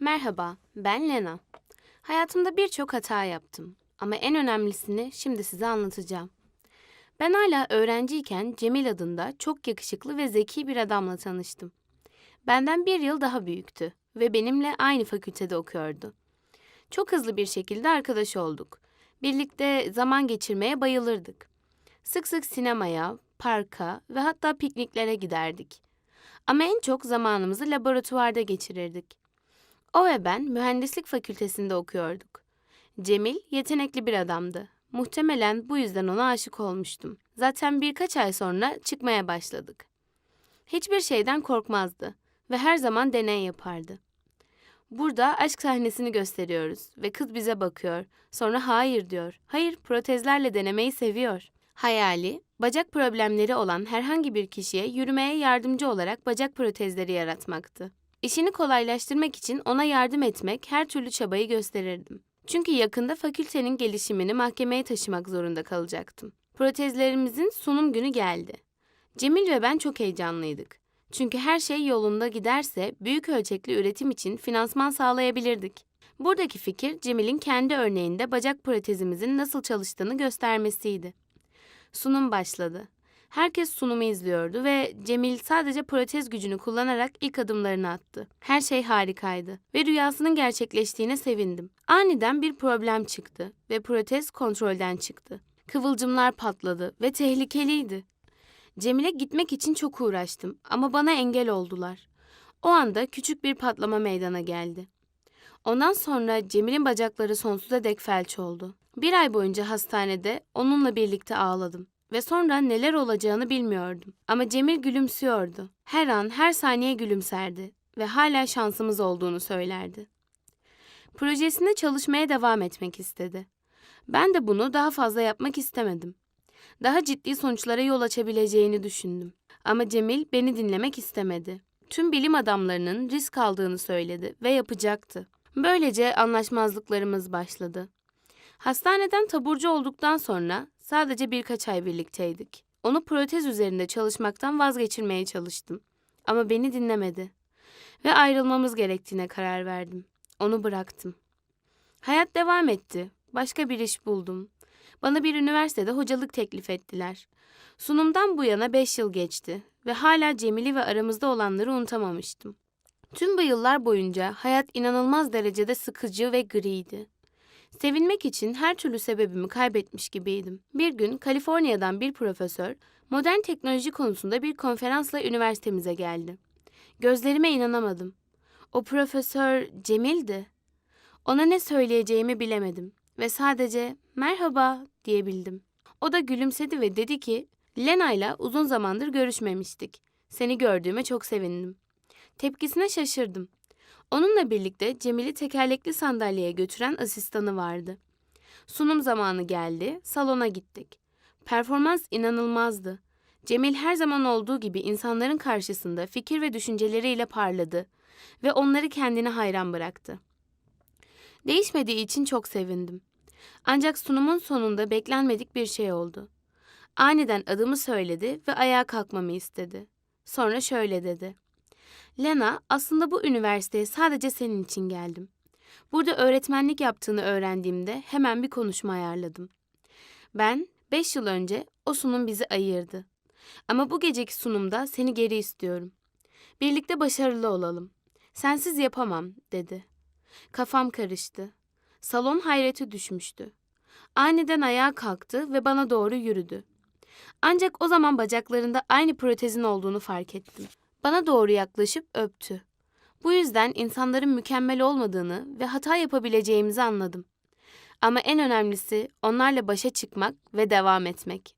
Merhaba, ben Lena. Hayatımda birçok hata yaptım ama en önemlisini şimdi size anlatacağım. Ben hala öğrenciyken Cemil adında çok yakışıklı ve zeki bir adamla tanıştım. Benden bir yıl daha büyüktü ve benimle aynı fakültede okuyordu. Çok hızlı bir şekilde arkadaş olduk. Birlikte zaman geçirmeye bayılırdık. Sık sık sinemaya, parka ve hatta pikniklere giderdik. Ama en çok zamanımızı laboratuvarda geçirirdik. O ve ben mühendislik fakültesinde okuyorduk. Cemil yetenekli bir adamdı. Muhtemelen bu yüzden ona aşık olmuştum. Zaten birkaç ay sonra çıkmaya başladık. Hiçbir şeyden korkmazdı ve her zaman deney yapardı. Burada aşk sahnesini gösteriyoruz ve kız bize bakıyor. Sonra hayır diyor. Hayır, protezlerle denemeyi seviyor. Hayali, bacak problemleri olan herhangi bir kişiye yürümeye yardımcı olarak bacak protezleri yaratmaktı. İşini kolaylaştırmak için ona yardım etmek her türlü çabayı gösterirdim. Çünkü yakında fakültenin gelişimini mahkemeye taşımak zorunda kalacaktım. Protezlerimizin sunum günü geldi. Cemil ve ben çok heyecanlıydık. Çünkü her şey yolunda giderse büyük ölçekli üretim için finansman sağlayabilirdik. Buradaki fikir Cemil'in kendi örneğinde bacak protezimizin nasıl çalıştığını göstermesiydi. Sunum başladı. Herkes sunumu izliyordu ve Cemil sadece protez gücünü kullanarak ilk adımlarını attı. Her şey harikaydı ve rüyasının gerçekleştiğine sevindim. Aniden bir problem çıktı ve protez kontrolden çıktı. Kıvılcımlar patladı ve tehlikeliydi. Cemil'e gitmek için çok uğraştım ama bana engel oldular. O anda küçük bir patlama meydana geldi. Ondan sonra Cemil'in bacakları sonsuza dek felç oldu. Bir ay boyunca hastanede onunla birlikte ağladım ve sonra neler olacağını bilmiyordum. Ama Cemil gülümsüyordu. Her an, her saniye gülümserdi ve hala şansımız olduğunu söylerdi. Projesinde çalışmaya devam etmek istedi. Ben de bunu daha fazla yapmak istemedim. Daha ciddi sonuçlara yol açabileceğini düşündüm. Ama Cemil beni dinlemek istemedi. Tüm bilim adamlarının risk aldığını söyledi ve yapacaktı. Böylece anlaşmazlıklarımız başladı. Hastaneden taburcu olduktan sonra sadece birkaç ay birlikteydik. Onu protez üzerinde çalışmaktan vazgeçirmeye çalıştım. Ama beni dinlemedi. Ve ayrılmamız gerektiğine karar verdim. Onu bıraktım. Hayat devam etti. Başka bir iş buldum. Bana bir üniversitede hocalık teklif ettiler. Sunumdan bu yana beş yıl geçti ve hala Cemil'i ve aramızda olanları unutamamıştım. Tüm bu yıllar boyunca hayat inanılmaz derecede sıkıcı ve griydi. Sevinmek için her türlü sebebimi kaybetmiş gibiydim. Bir gün Kaliforniya'dan bir profesör modern teknoloji konusunda bir konferansla üniversitemize geldi. Gözlerime inanamadım. O profesör Cemil'di. Ona ne söyleyeceğimi bilemedim ve sadece merhaba diyebildim. O da gülümsedi ve dedi ki, Lena'yla uzun zamandır görüşmemiştik. Seni gördüğüme çok sevindim. Tepkisine şaşırdım. Onunla birlikte Cemil'i tekerlekli sandalyeye götüren asistanı vardı. Sunum zamanı geldi, salona gittik. Performans inanılmazdı. Cemil her zaman olduğu gibi insanların karşısında fikir ve düşünceleriyle parladı ve onları kendine hayran bıraktı. Değişmediği için çok sevindim. Ancak sunumun sonunda beklenmedik bir şey oldu. Aniden adımı söyledi ve ayağa kalkmamı istedi. Sonra şöyle dedi. Lena, aslında bu üniversiteye sadece senin için geldim. Burada öğretmenlik yaptığını öğrendiğimde hemen bir konuşma ayarladım. Ben, beş yıl önce o sunum bizi ayırdı. Ama bu geceki sunumda seni geri istiyorum. Birlikte başarılı olalım. Sensiz yapamam, dedi. Kafam karıştı. Salon hayrete düşmüştü. Aniden ayağa kalktı ve bana doğru yürüdü. Ancak o zaman bacaklarında aynı protezin olduğunu fark ettim. Bana doğru yaklaşıp öptü. Bu yüzden insanların mükemmel olmadığını ve hata yapabileceğimizi anladım. Ama en önemlisi onlarla başa çıkmak ve devam etmek.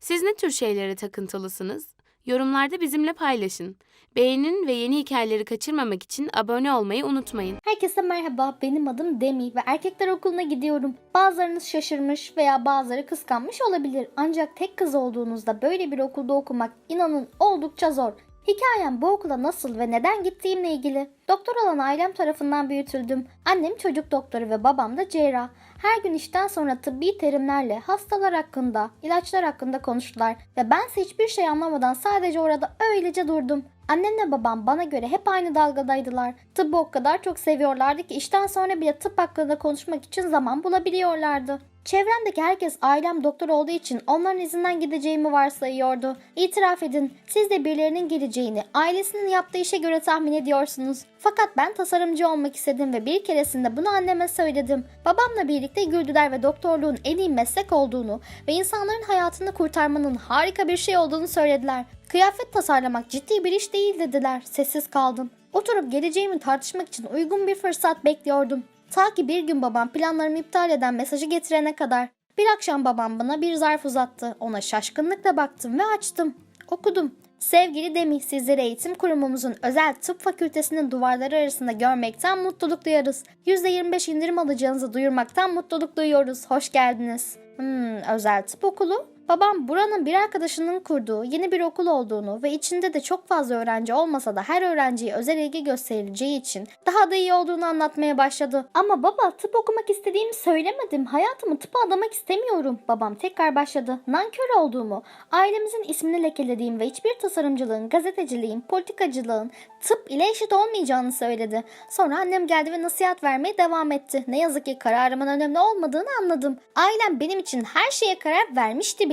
Siz ne tür şeylere takıntılısınız? Yorumlarda bizimle paylaşın. Beğenin ve yeni hikayeleri kaçırmamak için abone olmayı unutmayın. Herkese merhaba, benim adım Demi ve erkekler okuluna gidiyorum. Bazılarınız şaşırmış veya bazıları kıskanmış olabilir. Ancak tek kız olduğunuzda böyle bir okulda okumak inanın oldukça zor. Hikayem bu okula nasıl ve neden gittiğimle ilgili. Doktor olan ailem tarafından büyütüldüm. Annem çocuk doktoru ve babam da cerrah. Her gün işten sonra tıbbi terimlerle hastalar hakkında, ilaçlar hakkında konuştular ve bense hiçbir şey anlamadan sadece orada öylece durdum. Annemle babam bana göre hep aynı dalgadaydılar. Tıbbı o kadar çok seviyorlardı ki işten sonra bile tıp hakkında konuşmak için zaman bulabiliyorlardı. Çevremdeki herkes ailem doktor olduğu için onların izinden gideceğimi varsayıyordu. İtiraf edin, siz de birilerinin geleceğini ailesinin yaptığı işe göre tahmin ediyorsunuz. Fakat ben tasarımcı olmak istedim ve bir keresinde bunu anneme söyledim. Babamla birlikte güldüler ve doktorluğun en iyi meslek olduğunu ve insanların hayatını kurtarmanın harika bir şey olduğunu söylediler. Kıyafet tasarlamak ciddi bir iş değil dediler. Sessiz kaldım. Oturup geleceğimi tartışmak için uygun bir fırsat bekliyordum. Ta ki bir gün babam planlarımı iptal eden mesajı getirene kadar. Bir akşam babam bana bir zarf uzattı. Ona şaşkınlıkla baktım ve açtım. Okudum. Sevgili Demi, sizleri eğitim kurumumuzun özel tıp fakültesinin duvarları arasında görmekten mutluluk duyarız. %25 indirim alacağınızı duyurmaktan mutluluk duyuyoruz. Hoş geldiniz. Hmm, özel tıp okulu? Babam buranın bir arkadaşının kurduğu yeni bir okul olduğunu ve içinde de çok fazla öğrenci olmasa da her öğrenciye özel ilgi gösterileceği için daha da iyi olduğunu anlatmaya başladı. Ama baba tıp okumak istediğimi söylemedim. Hayatımı tıpa adamak istemiyorum. Babam tekrar başladı. Nankör olduğumu, ailemizin ismini lekelediğim ve hiçbir tasarımcılığın, gazeteciliğin, politikacılığın tıp ile eşit olmayacağını söyledi. Sonra annem geldi ve nasihat vermeye devam etti. Ne yazık ki kararımın önemli olmadığını anladım. Ailem benim için her şeye karar vermişti.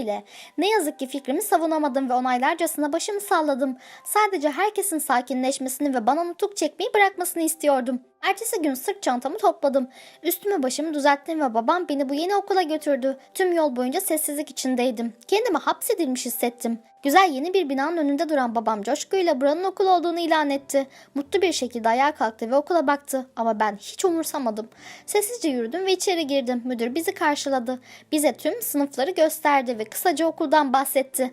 Ne yazık ki fikrimi savunamadım ve onaylarcasına başımı salladım. Sadece herkesin sakinleşmesini ve bana nutuk çekmeyi bırakmasını istiyordum. Ertesi gün sırt çantamı topladım. Üstümü başımı düzelttim ve babam beni bu yeni okula götürdü. Tüm yol boyunca sessizlik içindeydim. Kendimi hapsedilmiş hissettim. Güzel yeni bir binanın önünde duran babam coşkuyla buranın okul olduğunu ilan etti. Mutlu bir şekilde ayağa kalktı ve okula baktı ama ben hiç umursamadım. Sessizce yürüdüm ve içeri girdim. Müdür bizi karşıladı. Bize tüm sınıfları gösterdi ve kısaca okuldan bahsetti.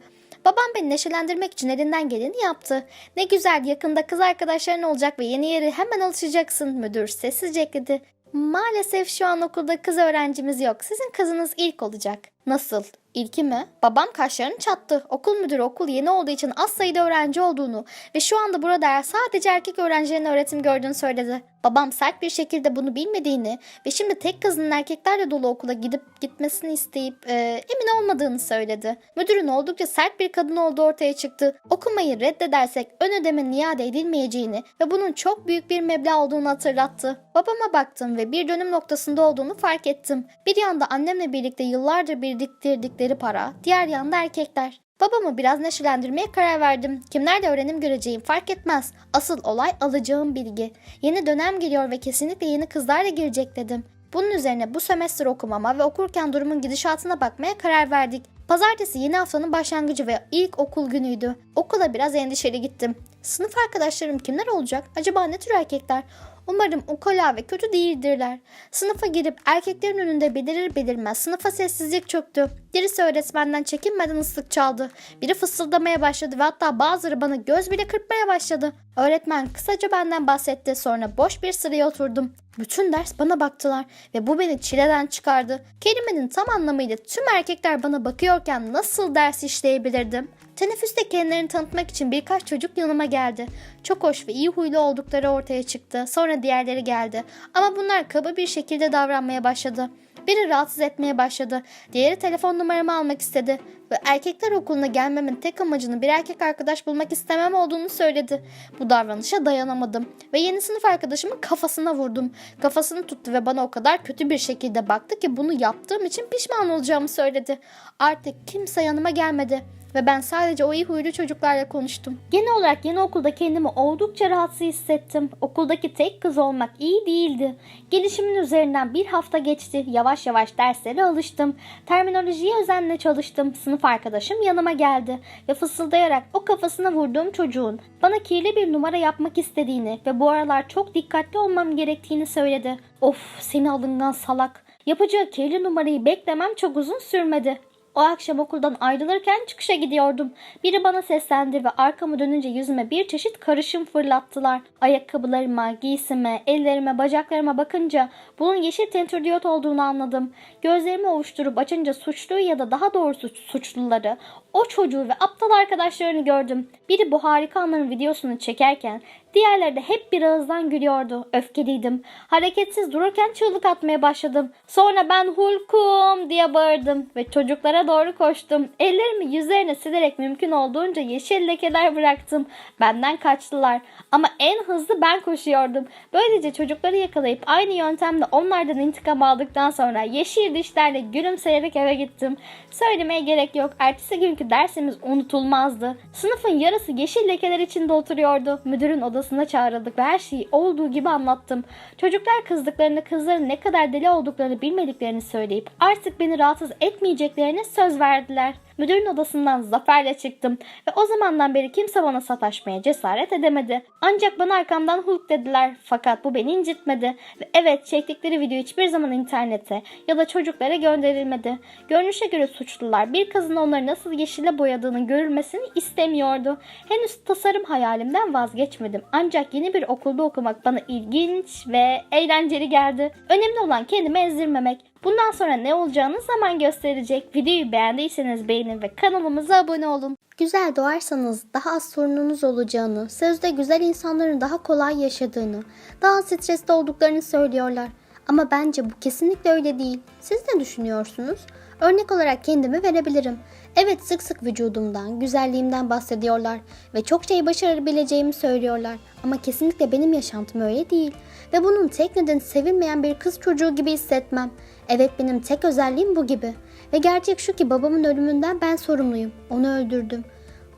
Babam beni neşelendirmek için elinden geleni yaptı. Ne güzel yakında kız arkadaşların olacak ve yeni yere hemen alışacaksın müdür sessizce ekledi. Maalesef şu an okulda kız öğrencimiz yok. Sizin kızınız ilk olacak. Nasıl? İlki mi? Babam kaşlarını çattı. Okul müdürü okul yeni olduğu için az sayıda öğrenci olduğunu ve şu anda burada sadece erkek öğrencilerin öğretim gördüğünü söyledi. Babam sert bir şekilde bunu bilmediğini ve şimdi tek kızının erkeklerle dolu okula gidip gitmesini isteyip e, emin olmadığını söyledi. Müdürün oldukça sert bir kadın olduğu ortaya çıktı. Okumayı reddedersek ön ödemenin iade edilmeyeceğini ve bunun çok büyük bir meblağ olduğunu hatırlattı. Babama baktım ve bir dönüm noktasında olduğunu fark ettim. Bir yanda annemle birlikte yıllardır biriktirdikleri para, diğer yanda erkekler. Babamı biraz neşelendirmeye karar verdim. Kimlerle öğrenim göreceğim fark etmez. Asıl olay alacağım bilgi. Yeni dönem geliyor ve kesinlikle yeni kızlarla girecek dedim. Bunun üzerine bu semestr okumama ve okurken durumun gidişatına bakmaya karar verdik. Pazartesi yeni haftanın başlangıcı ve ilk okul günüydü. Okula biraz endişeli gittim. Sınıf arkadaşlarım kimler olacak? Acaba ne tür erkekler? Umarım ukala ve kötü değildirler. Sınıfa girip erkeklerin önünde belirir belirmez sınıfa sessizlik çöktü. Birisi öğretmenden çekinmeden ıslık çaldı. Biri fısıldamaya başladı ve hatta bazıları bana göz bile kırpmaya başladı. Öğretmen kısaca benden bahsetti sonra boş bir sıraya oturdum. Bütün ders bana baktılar ve bu beni çileden çıkardı. Kelimenin tam anlamıyla tüm erkekler bana bakıyorken nasıl ders işleyebilirdim? Teneffüste kendilerini tanıtmak için birkaç çocuk yanıma geldi. Çok hoş ve iyi huylu oldukları ortaya çıktı. Sonra diğerleri geldi. Ama bunlar kaba bir şekilde davranmaya başladı. Biri rahatsız etmeye başladı. Diğeri telefon numaramı almak istedi. Ve erkekler okuluna gelmemin tek amacını bir erkek arkadaş bulmak istemem olduğunu söyledi. Bu davranışa dayanamadım. Ve yeni sınıf arkadaşımın kafasına vurdum. Kafasını tuttu ve bana o kadar kötü bir şekilde baktı ki bunu yaptığım için pişman olacağımı söyledi. Artık kimse yanıma gelmedi ve ben sadece o iyi huylu çocuklarla konuştum. Genel olarak yeni okulda kendimi oldukça rahatsız hissettim. Okuldaki tek kız olmak iyi değildi. Gelişimin üzerinden bir hafta geçti. Yavaş yavaş derslere alıştım. Terminolojiye özenle çalıştım. Sınıf arkadaşım yanıma geldi ve fısıldayarak o kafasına vurduğum çocuğun bana kirli bir numara yapmak istediğini ve bu aralar çok dikkatli olmam gerektiğini söyledi. Of seni alıngan salak. Yapacağı kirli numarayı beklemem çok uzun sürmedi. O akşam okuldan ayrılırken çıkışa gidiyordum. Biri bana seslendi ve arkamı dönünce yüzüme bir çeşit karışım fırlattılar. Ayakkabılarıma, giysime, ellerime, bacaklarıma bakınca bunun yeşil tentürdiyot olduğunu anladım. Gözlerimi ovuşturup açınca suçluyu ya da daha doğrusu suçluları, o çocuğu ve aptal arkadaşlarını gördüm. Biri bu harika anların videosunu çekerken Diğerleri de hep bir ağızdan gülüyordu. Öfkeliydim. Hareketsiz dururken çığlık atmaya başladım. Sonra ben Hulkum diye bağırdım ve çocuklara doğru koştum. Ellerimi yüzlerine silerek mümkün olduğunca yeşil lekeler bıraktım. Benden kaçtılar. Ama en hızlı ben koşuyordum. Böylece çocukları yakalayıp aynı yöntemle onlardan intikam aldıktan sonra yeşil dişlerle gülümseyerek eve gittim. Söylemeye gerek yok. Ertesi günkü dersimiz unutulmazdı. Sınıfın yarısı yeşil lekeler içinde oturuyordu. Müdürün odasına çağrıldık ve her şeyi olduğu gibi anlattım. Çocuklar kızdıklarını kızların ne kadar deli olduklarını bilmediklerini söyleyip artık beni rahatsız etmeyeceklerine söz verdiler. Müdürün odasından zaferle çıktım ve o zamandan beri kimse bana sataşmaya cesaret edemedi. Ancak bana arkamdan Hulk dediler fakat bu beni incitmedi. Ve evet çektikleri video hiçbir zaman internete ya da çocuklara gönderilmedi. Görünüşe göre suçlular bir kızın onları nasıl yeşile boyadığının görülmesini istemiyordu. Henüz tasarım hayalimden vazgeçmedim. Ancak yeni bir okulda okumak bana ilginç ve eğlenceli geldi. Önemli olan kendimi ezdirmemek. Bundan sonra ne olacağını zaman gösterecek. Videoyu beğendiyseniz beğenin ve kanalımıza abone olun. Güzel doğarsanız daha az sorununuz olacağını, sözde güzel insanların daha kolay yaşadığını, daha stresli olduklarını söylüyorlar. Ama bence bu kesinlikle öyle değil. Siz ne düşünüyorsunuz? Örnek olarak kendimi verebilirim. Evet sık sık vücudumdan, güzelliğimden bahsediyorlar ve çok şey başarabileceğimi söylüyorlar. Ama kesinlikle benim yaşantım öyle değil. Ve bunun tek nedeni sevilmeyen bir kız çocuğu gibi hissetmem. Evet benim tek özelliğim bu gibi. Ve gerçek şu ki babamın ölümünden ben sorumluyum. Onu öldürdüm.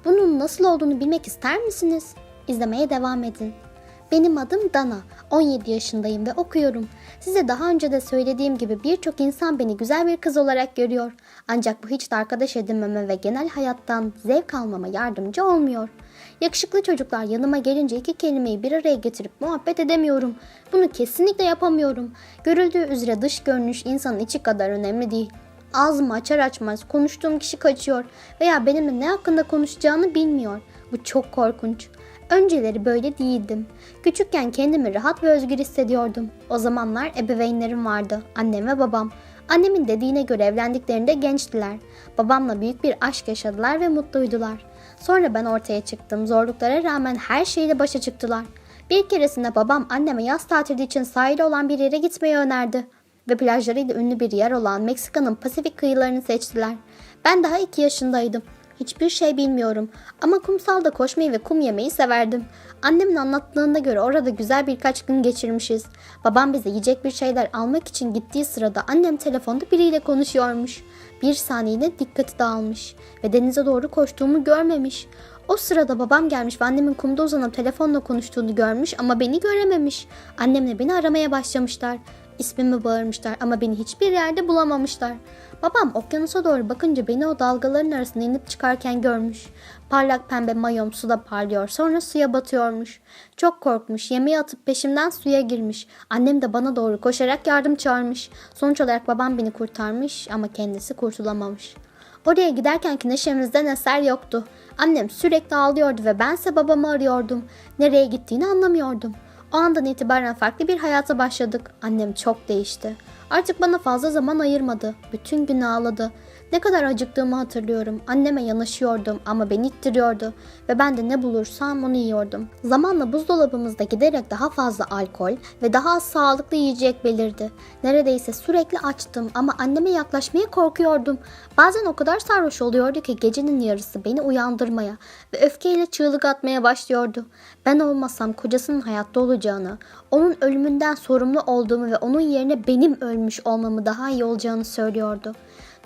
Bunun nasıl olduğunu bilmek ister misiniz? İzlemeye devam edin. Benim adım Dana. 17 yaşındayım ve okuyorum. Size daha önce de söylediğim gibi birçok insan beni güzel bir kız olarak görüyor. Ancak bu hiç de arkadaş edinmeme ve genel hayattan zevk almama yardımcı olmuyor. Yakışıklı çocuklar yanıma gelince iki kelimeyi bir araya getirip muhabbet edemiyorum. Bunu kesinlikle yapamıyorum. Görüldüğü üzere dış görünüş insanın içi kadar önemli değil. Ağzımı açar açmaz konuştuğum kişi kaçıyor veya benimle ne hakkında konuşacağını bilmiyor. Bu çok korkunç. Önceleri böyle değildim. Küçükken kendimi rahat ve özgür hissediyordum. O zamanlar ebeveynlerim vardı, annem ve babam. Annemin dediğine göre evlendiklerinde gençtiler. Babamla büyük bir aşk yaşadılar ve mutluydular. Sonra ben ortaya çıktım. Zorluklara rağmen her şeyle başa çıktılar. Bir keresinde babam anneme yaz tatili için sahili olan bir yere gitmeyi önerdi. Ve plajlarıyla ünlü bir yer olan Meksika'nın Pasifik kıyılarını seçtiler. Ben daha iki yaşındaydım. Hiçbir şey bilmiyorum ama kumsalda koşmayı ve kum yemeyi severdim. Annemin anlattığına göre orada güzel birkaç gün geçirmişiz. Babam bize yiyecek bir şeyler almak için gittiği sırada annem telefonda biriyle konuşuyormuş. Bir saniyede dikkati dağılmış ve denize doğru koştuğumu görmemiş. O sırada babam gelmiş ve annemin kumda uzanıp telefonla konuştuğunu görmüş ama beni görememiş. Annemle beni aramaya başlamışlar. İsmimi bağırmışlar ama beni hiçbir yerde bulamamışlar. Babam okyanusa doğru bakınca beni o dalgaların arasında inip çıkarken görmüş. Parlak pembe mayom suda parlıyor sonra suya batıyormuş. Çok korkmuş yemeği atıp peşimden suya girmiş. Annem de bana doğru koşarak yardım çağırmış. Sonuç olarak babam beni kurtarmış ama kendisi kurtulamamış. Oraya giderken neşemizden eser yoktu. Annem sürekli ağlıyordu ve bense babamı arıyordum. Nereye gittiğini anlamıyordum. O andan itibaren farklı bir hayata başladık. Annem çok değişti. Artık bana fazla zaman ayırmadı. Bütün gün ağladı. Ne kadar acıktığımı hatırlıyorum. Anneme yanaşıyordum ama beni ittiriyordu ve ben de ne bulursam onu yiyordum. Zamanla buzdolabımızda giderek daha fazla alkol ve daha az sağlıklı yiyecek belirdi. Neredeyse sürekli açtım ama anneme yaklaşmaya korkuyordum. Bazen o kadar sarhoş oluyordu ki gecenin yarısı beni uyandırmaya ve öfkeyle çığlık atmaya başlıyordu. Ben olmasam kocasının hayatta olacağını, onun ölümünden sorumlu olduğumu ve onun yerine benim ölmüş olmamı daha iyi olacağını söylüyordu.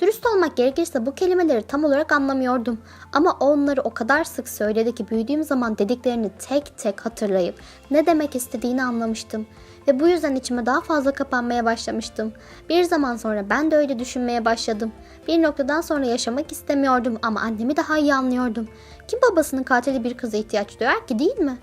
Dürüst olmak gerekirse bu kelimeleri tam olarak anlamıyordum. Ama onları o kadar sık söyledi ki büyüdüğüm zaman dediklerini tek tek hatırlayıp ne demek istediğini anlamıştım. Ve bu yüzden içime daha fazla kapanmaya başlamıştım. Bir zaman sonra ben de öyle düşünmeye başladım. Bir noktadan sonra yaşamak istemiyordum ama annemi daha iyi anlıyordum. Kim babasının katili bir kıza ihtiyaç duyar ki değil mi?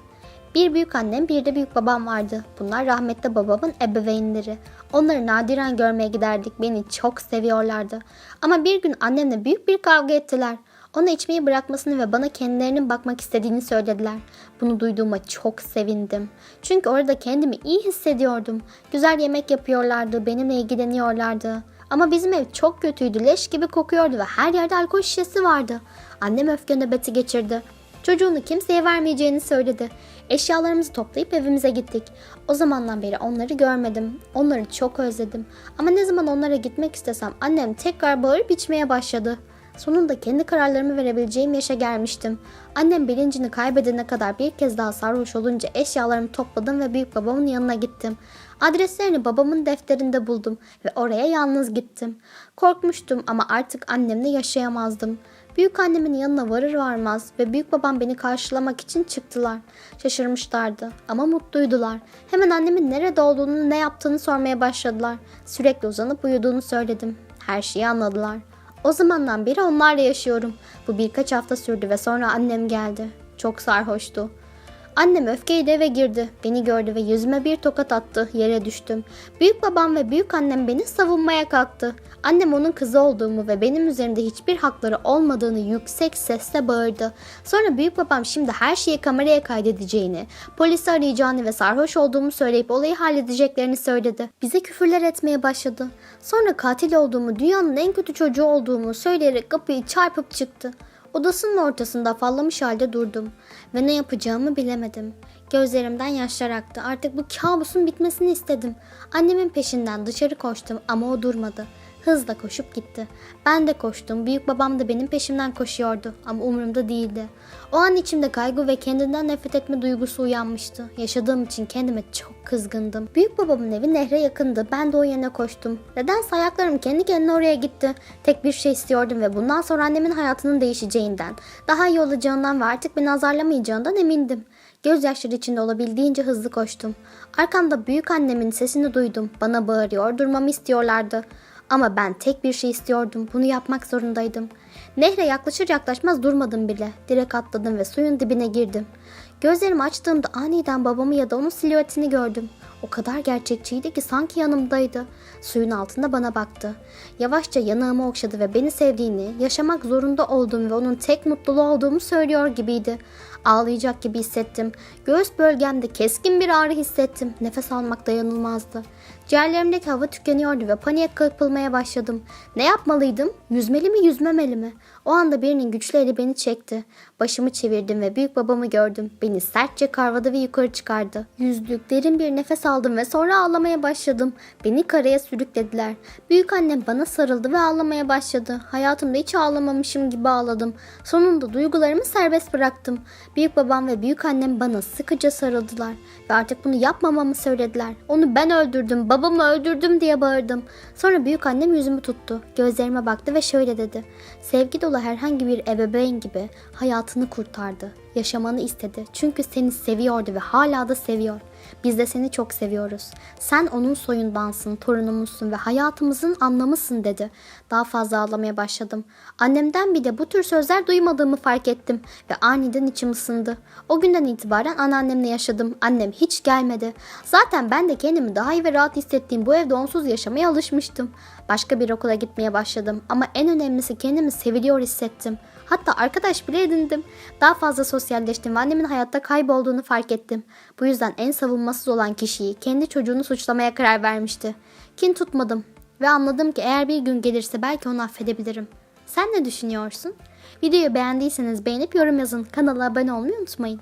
Bir büyük annem bir de büyük babam vardı. Bunlar rahmetli babamın ebeveynleri. Onları nadiren görmeye giderdik. Beni çok seviyorlardı. Ama bir gün annemle büyük bir kavga ettiler. Ona içmeyi bırakmasını ve bana kendilerinin bakmak istediğini söylediler. Bunu duyduğuma çok sevindim. Çünkü orada kendimi iyi hissediyordum. Güzel yemek yapıyorlardı, benimle ilgileniyorlardı. Ama bizim ev çok kötüydü, leş gibi kokuyordu ve her yerde alkol şişesi vardı. Annem öfke nöbeti geçirdi. Çocuğunu kimseye vermeyeceğini söyledi. Eşyalarımızı toplayıp evimize gittik. O zamandan beri onları görmedim. Onları çok özledim. Ama ne zaman onlara gitmek istesem annem tekrar bağırıp içmeye başladı. Sonunda kendi kararlarımı verebileceğim yaşa gelmiştim. Annem bilincini kaybedene kadar bir kez daha sarhoş olunca eşyalarımı topladım ve büyük babamın yanına gittim. Adreslerini babamın defterinde buldum ve oraya yalnız gittim. Korkmuştum ama artık annemle yaşayamazdım. Büyük annemin yanına varır varmaz ve büyük babam beni karşılamak için çıktılar. Şaşırmışlardı ama mutluydular. Hemen annemin nerede olduğunu ne yaptığını sormaya başladılar. Sürekli uzanıp uyuduğunu söyledim. Her şeyi anladılar. O zamandan beri onlarla yaşıyorum. Bu birkaç hafta sürdü ve sonra annem geldi. Çok sarhoştu. Annem öfkeyle eve girdi. Beni gördü ve yüzüme bir tokat attı. Yere düştüm. Büyük babam ve büyük annem beni savunmaya kalktı. Annem onun kızı olduğumu ve benim üzerimde hiçbir hakları olmadığını yüksek sesle bağırdı. Sonra büyük babam şimdi her şeyi kameraya kaydedeceğini, polisi arayacağını ve sarhoş olduğumu söyleyip olayı halledeceklerini söyledi. Bize küfürler etmeye başladı. Sonra katil olduğumu, dünyanın en kötü çocuğu olduğumu söyleyerek kapıyı çarpıp çıktı. Odasının ortasında afallamış halde durdum ve ne yapacağımı bilemedim. Gözlerimden yaşlar aktı. Artık bu kabusun bitmesini istedim. Annemin peşinden dışarı koştum ama o durmadı. Hızla koşup gitti. Ben de koştum. Büyük babam da benim peşimden koşuyordu ama umurumda değildi. O an içimde kaygı ve kendinden nefret etme duygusu uyanmıştı. Yaşadığım için kendime çok kızgındım. Büyük babamın evi nehre yakındı. Ben de o yana koştum. Nedense ayaklarım kendi kendine oraya gitti. Tek bir şey istiyordum ve bundan sonra annemin hayatının değişeceğinden, daha iyi olacağından ve artık beni azarlamayacağından emindim. Gözyaşları içinde olabildiğince hızlı koştum. Arkamda büyük annemin sesini duydum. Bana bağırıyor, durmamı istiyorlardı. Ama ben tek bir şey istiyordum. Bunu yapmak zorundaydım. Nehre yaklaşır yaklaşmaz durmadım bile. Direkt atladım ve suyun dibine girdim. Gözlerimi açtığımda aniden babamı ya da onun silüetini gördüm. O kadar gerçekçiydi ki sanki yanımdaydı. Suyun altında bana baktı. Yavaşça yanağımı okşadı ve beni sevdiğini, yaşamak zorunda olduğum ve onun tek mutluluğu olduğumu söylüyor gibiydi. Ağlayacak gibi hissettim. Göğüs bölgemde keskin bir ağrı hissettim. Nefes almak dayanılmazdı. Ciğerlerimdeki hava tükeniyordu ve paniğe kapılmaya başladım. Ne yapmalıydım? Yüzmeli mi yüzmemeli mi? O anda birinin güçlü eli beni çekti. Başımı çevirdim ve büyük babamı gördüm. Beni sertçe karvadı ve yukarı çıkardı. Yüzdük, derin bir nefes aldım ve sonra ağlamaya başladım. Beni karaya sürüklediler. Büyük annem bana sarıldı ve ağlamaya başladı. Hayatımda hiç ağlamamışım gibi ağladım. Sonunda duygularımı serbest bıraktım. Büyük babam ve büyük annem bana sıkıca sarıldılar ve artık bunu yapmamamı söylediler. Onu ben öldürdüm, babamı öldürdüm diye bağırdım. Sonra büyük annem yüzümü tuttu. Gözlerime baktı ve şöyle dedi. Sevgi dolu herhangi bir ebeveyn gibi hayatını kurtardı. Yaşamanı istedi. Çünkü seni seviyordu ve hala da seviyor. Biz de seni çok seviyoruz. Sen onun soyundansın, torunumuzsun ve hayatımızın anlamısın dedi. Daha fazla ağlamaya başladım. Annemden bir de bu tür sözler duymadığımı fark ettim ve aniden içim ısındı. O günden itibaren anneannemle yaşadım. Annem hiç gelmedi. Zaten ben de kendimi daha iyi ve rahat hissettiğim bu evde onsuz yaşamaya alışmıştım. Başka bir okula gitmeye başladım ama en önemlisi kendimi seviliyor hissettim. Hatta arkadaş bile edindim. Daha fazla sosyalleştim ve annemin hayatta kaybolduğunu fark ettim. Bu yüzden en savunmasız olan kişiyi kendi çocuğunu suçlamaya karar vermişti. Kin tutmadım ve anladım ki eğer bir gün gelirse belki onu affedebilirim. Sen ne düşünüyorsun? Videoyu beğendiyseniz beğenip yorum yazın. Kanala abone olmayı unutmayın.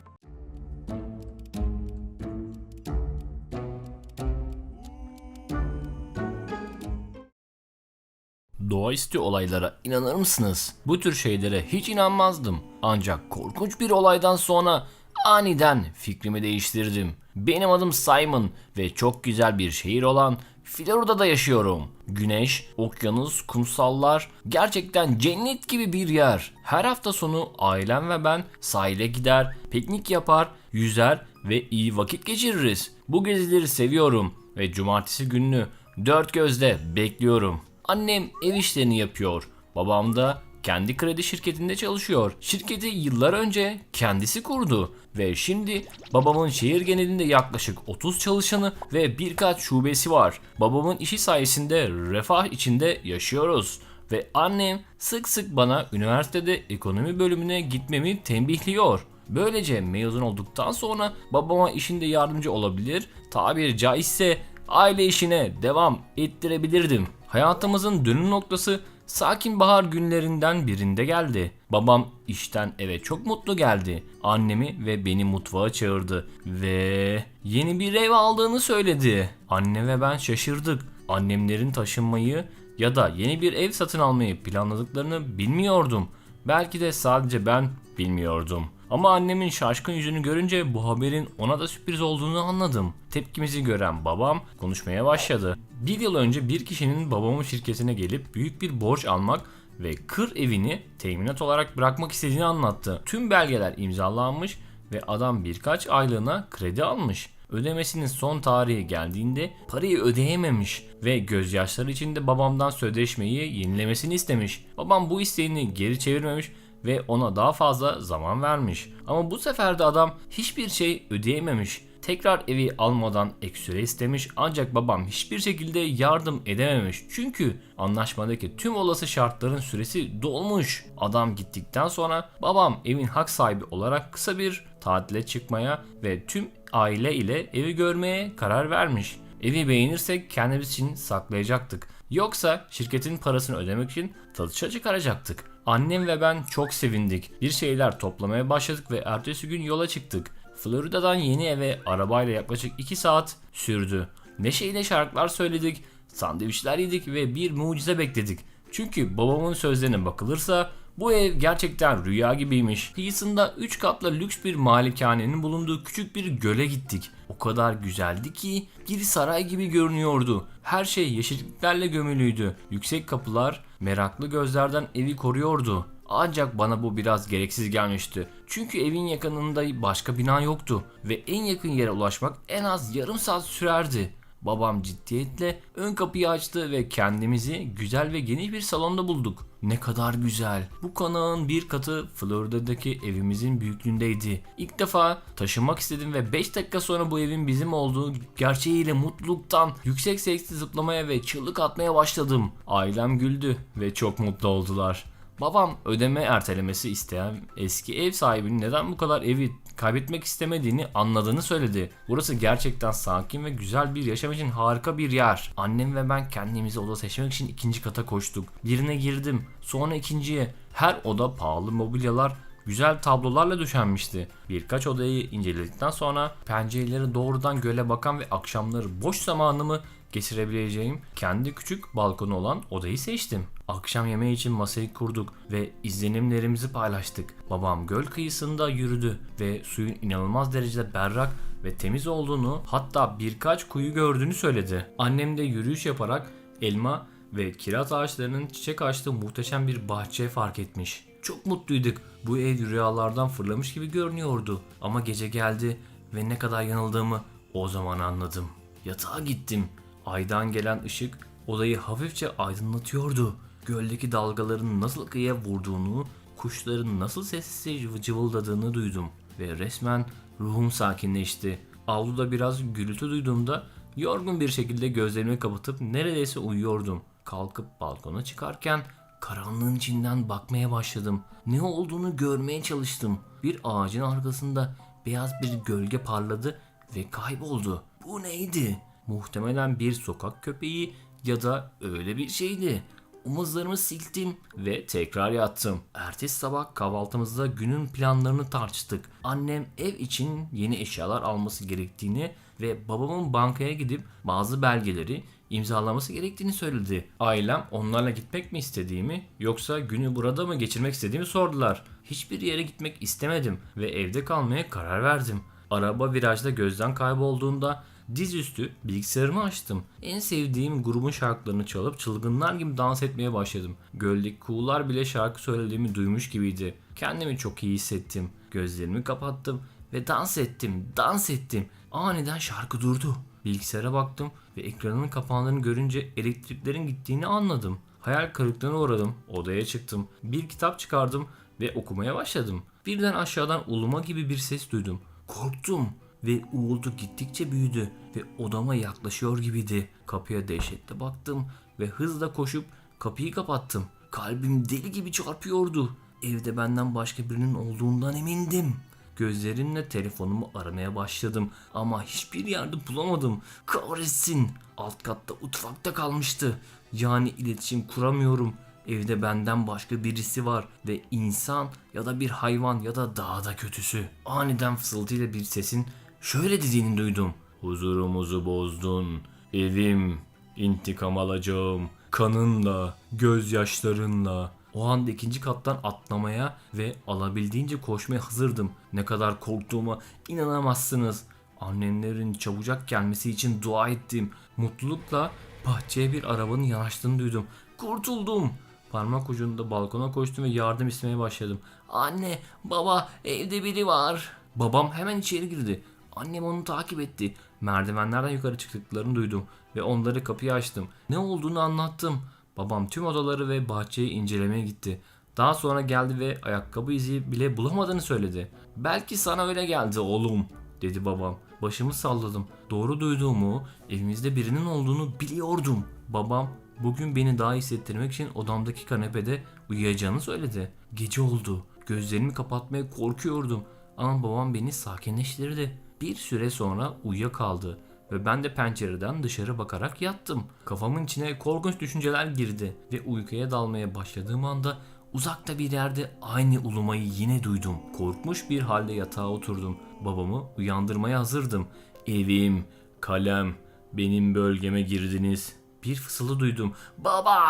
Doğaüstü olaylara inanır mısınız? Bu tür şeylere hiç inanmazdım. Ancak korkunç bir olaydan sonra aniden fikrimi değiştirdim. Benim adım Simon ve çok güzel bir şehir olan Florida'da yaşıyorum. Güneş, okyanus, kumsallar gerçekten cennet gibi bir yer. Her hafta sonu ailem ve ben sahile gider, piknik yapar, yüzer ve iyi vakit geçiririz. Bu gezileri seviyorum ve cumartesi gününü dört gözle bekliyorum. Annem ev işlerini yapıyor. Babam da kendi kredi şirketinde çalışıyor. Şirketi yıllar önce kendisi kurdu ve şimdi babamın şehir genelinde yaklaşık 30 çalışanı ve birkaç şubesi var. Babamın işi sayesinde refah içinde yaşıyoruz ve annem sık sık bana üniversitede ekonomi bölümüne gitmemi tembihliyor. Böylece mezun olduktan sonra babama işinde yardımcı olabilir, tabiri caizse aile işine devam ettirebilirdim. Hayatımızın dönüm noktası Sakin bahar günlerinden birinde geldi. Babam işten eve çok mutlu geldi. Annemi ve beni mutfağa çağırdı ve yeni bir ev aldığını söyledi. Anne ve ben şaşırdık. Annemlerin taşınmayı ya da yeni bir ev satın almayı planladıklarını bilmiyordum. Belki de sadece ben bilmiyordum. Ama annemin şaşkın yüzünü görünce bu haberin ona da sürpriz olduğunu anladım. Tepkimizi gören babam konuşmaya başladı. Bir yıl önce bir kişinin babamın şirketine gelip büyük bir borç almak ve kır evini teminat olarak bırakmak istediğini anlattı. Tüm belgeler imzalanmış ve adam birkaç aylığına kredi almış. Ödemesinin son tarihi geldiğinde parayı ödeyememiş ve gözyaşları içinde babamdan sözleşmeyi yenilemesini istemiş. Babam bu isteğini geri çevirmemiş ve ona daha fazla zaman vermiş. Ama bu sefer de adam hiçbir şey ödeyememiş. Tekrar evi almadan ek süre istemiş ancak babam hiçbir şekilde yardım edememiş. Çünkü anlaşmadaki tüm olası şartların süresi dolmuş. Adam gittikten sonra babam evin hak sahibi olarak kısa bir tatile çıkmaya ve tüm aile ile evi görmeye karar vermiş. Evi beğenirsek kendimiz için saklayacaktık. Yoksa şirketin parasını ödemek için satışa çıkaracaktık. Annem ve ben çok sevindik. Bir şeyler toplamaya başladık ve ertesi gün yola çıktık. Florida'dan yeni eve arabayla yaklaşık 2 saat sürdü. Neşeyle şarkılar söyledik, sandviçler yedik ve bir mucize bekledik. Çünkü babamın sözlerine bakılırsa bu ev gerçekten rüya gibiymiş. Kıyısında 3 katlı lüks bir malikanenin bulunduğu küçük bir göle gittik. O kadar güzeldi ki bir saray gibi görünüyordu. Her şey yeşilliklerle gömülüydü. Yüksek kapılar meraklı gözlerden evi koruyordu. Ancak bana bu biraz gereksiz gelmişti. Çünkü evin yakınında başka bina yoktu ve en yakın yere ulaşmak en az yarım saat sürerdi. Babam ciddiyetle ön kapıyı açtı ve kendimizi güzel ve geniş bir salonda bulduk. Ne kadar güzel. Bu konağın bir katı Florida'daki evimizin büyüklüğündeydi. İlk defa taşınmak istedim ve 5 dakika sonra bu evin bizim olduğu gerçeğiyle mutluluktan yüksek sesle zıplamaya ve çığlık atmaya başladım. Ailem güldü ve çok mutlu oldular. Babam ödeme ertelemesi isteyen eski ev sahibinin neden bu kadar evi kaybetmek istemediğini anladığını söyledi. Burası gerçekten sakin ve güzel bir yaşam için harika bir yer. Annem ve ben kendimize oda seçmek için ikinci kata koştuk. Birine girdim, sonra ikinciye. Her oda pahalı mobilyalar, güzel tablolarla döşenmişti. Birkaç odayı inceledikten sonra pencereleri doğrudan göle bakan ve akşamları boş zamanımı geçirebileceğim kendi küçük balkonu olan odayı seçtim. Akşam yemeği için masayı kurduk ve izlenimlerimizi paylaştık. Babam göl kıyısında yürüdü ve suyun inanılmaz derecede berrak ve temiz olduğunu hatta birkaç kuyu gördüğünü söyledi. Annem de yürüyüş yaparak elma ve kiraz ağaçlarının çiçek açtığı muhteşem bir bahçe fark etmiş. Çok mutluyduk. Bu ev rüyalardan fırlamış gibi görünüyordu. Ama gece geldi ve ne kadar yanıldığımı o zaman anladım. Yatağa gittim. Aydan gelen ışık odayı hafifçe aydınlatıyordu. Göldeki dalgaların nasıl kıyıya vurduğunu, kuşların nasıl sessizce cıvıldadığını duydum ve resmen ruhum sakinleşti. Avluda biraz gürültü duyduğumda yorgun bir şekilde gözlerimi kapatıp neredeyse uyuyordum. Kalkıp balkona çıkarken karanlığın içinden bakmaya başladım. Ne olduğunu görmeye çalıştım. Bir ağacın arkasında beyaz bir gölge parladı ve kayboldu. Bu neydi? Muhtemelen bir sokak köpeği ya da öyle bir şeydi. Omuzlarımı silktim ve tekrar yattım. Ertesi sabah kahvaltımızda günün planlarını tartıştık. Annem ev için yeni eşyalar alması gerektiğini ve babamın bankaya gidip bazı belgeleri imzalaması gerektiğini söyledi. Ailem onlarla gitmek mi istediğimi yoksa günü burada mı geçirmek istediğimi sordular. Hiçbir yere gitmek istemedim ve evde kalmaya karar verdim. Araba virajda gözden kaybolduğunda dizüstü bilgisayarımı açtım. En sevdiğim grubun şarkılarını çalıp çılgınlar gibi dans etmeye başladım. Göldeki kuğular bile şarkı söylediğimi duymuş gibiydi. Kendimi çok iyi hissettim. Gözlerimi kapattım ve dans ettim, dans ettim. Aniden şarkı durdu. Bilgisayara baktım ve ekranın kapandığını görünce elektriklerin gittiğini anladım. Hayal kırıklığına uğradım. Odaya çıktım. Bir kitap çıkardım ve okumaya başladım. Birden aşağıdan uluma gibi bir ses duydum. Korktum ve uğultu gittikçe büyüdü ve odama yaklaşıyor gibiydi. Kapıya dehşetle baktım ve hızla koşup kapıyı kapattım. Kalbim deli gibi çarpıyordu. Evde benden başka birinin olduğundan emindim. Gözlerimle telefonumu aramaya başladım ama hiçbir yerde bulamadım. Kahretsin. Alt katta mutfakta kalmıştı. Yani iletişim kuramıyorum. Evde benden başka birisi var ve insan ya da bir hayvan ya da daha da kötüsü. Aniden fısıltıyla bir sesin şöyle dediğini duydum. Huzurumuzu bozdun. Evim. intikam alacağım. Kanınla, gözyaşlarınla. O anda ikinci kattan atlamaya ve alabildiğince koşmaya hazırdım. Ne kadar korktuğuma inanamazsınız. Annemlerin çabucak gelmesi için dua ettim. Mutlulukla bahçeye bir arabanın yanaştığını duydum. Kurtuldum. Parmak ucunda balkona koştum ve yardım istemeye başladım. Anne, baba, evde biri var. Babam hemen içeri girdi. Annem onu takip etti. Merdivenlerden yukarı çıktıklarını duydum ve onları kapıyı açtım. Ne olduğunu anlattım. Babam tüm odaları ve bahçeyi incelemeye gitti. Daha sonra geldi ve ayakkabı izi bile bulamadığını söyledi. Belki sana öyle geldi oğlum dedi babam. Başımı salladım. Doğru duyduğumu, evimizde birinin olduğunu biliyordum. Babam bugün beni daha hissettirmek için odamdaki kanepede uyuyacağını söyledi. Gece oldu. Gözlerimi kapatmaya korkuyordum. Ama babam beni sakinleştirdi. Bir süre sonra uyuyakaldı ve ben de pencereden dışarı bakarak yattım. Kafamın içine korkunç düşünceler girdi ve uykuya dalmaya başladığım anda uzakta bir yerde aynı ulumayı yine duydum. Korkmuş bir halde yatağa oturdum. Babamı uyandırmaya hazırdım. Evim, kalem, benim bölgeme girdiniz. Bir fısıldı duydum. Baba!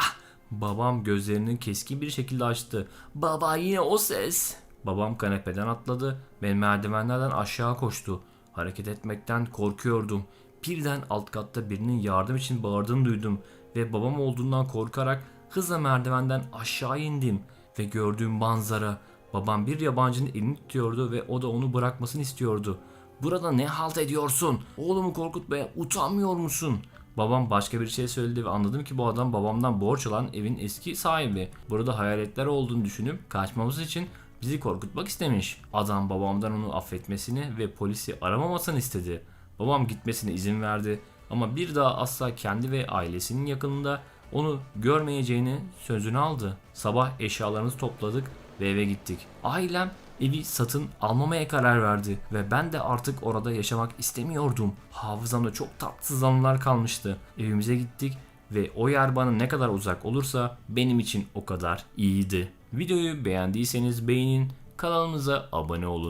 Babam gözlerini keskin bir şekilde açtı. Baba yine o ses. Babam kanepeden atladı ve merdivenlerden aşağı koştu. Hareket etmekten korkuyordum. Birden alt katta birinin yardım için bağırdığını duydum ve babam olduğundan korkarak hızla merdivenden aşağı indim ve gördüğüm manzara babam bir yabancının elini tutuyordu ve o da onu bırakmasını istiyordu. Burada ne halt ediyorsun? Oğlumu korkutmaya utanmıyor musun? Babam başka bir şey söyledi ve anladım ki bu adam babamdan borç alan evin eski sahibi. Burada hayaletler olduğunu düşünüp kaçmamız için bizi korkutmak istemiş. Adam babamdan onu affetmesini ve polisi aramamasını istedi. Babam gitmesine izin verdi ama bir daha asla kendi ve ailesinin yakınında onu görmeyeceğini sözünü aldı. Sabah eşyalarımızı topladık ve eve gittik. Ailem evi satın almamaya karar verdi ve ben de artık orada yaşamak istemiyordum. Hafızamda çok tatsız anılar kalmıştı. Evimize gittik ve o yer bana ne kadar uzak olursa benim için o kadar iyiydi. Videoyu beğendiyseniz beğenin, kanalımıza abone olun.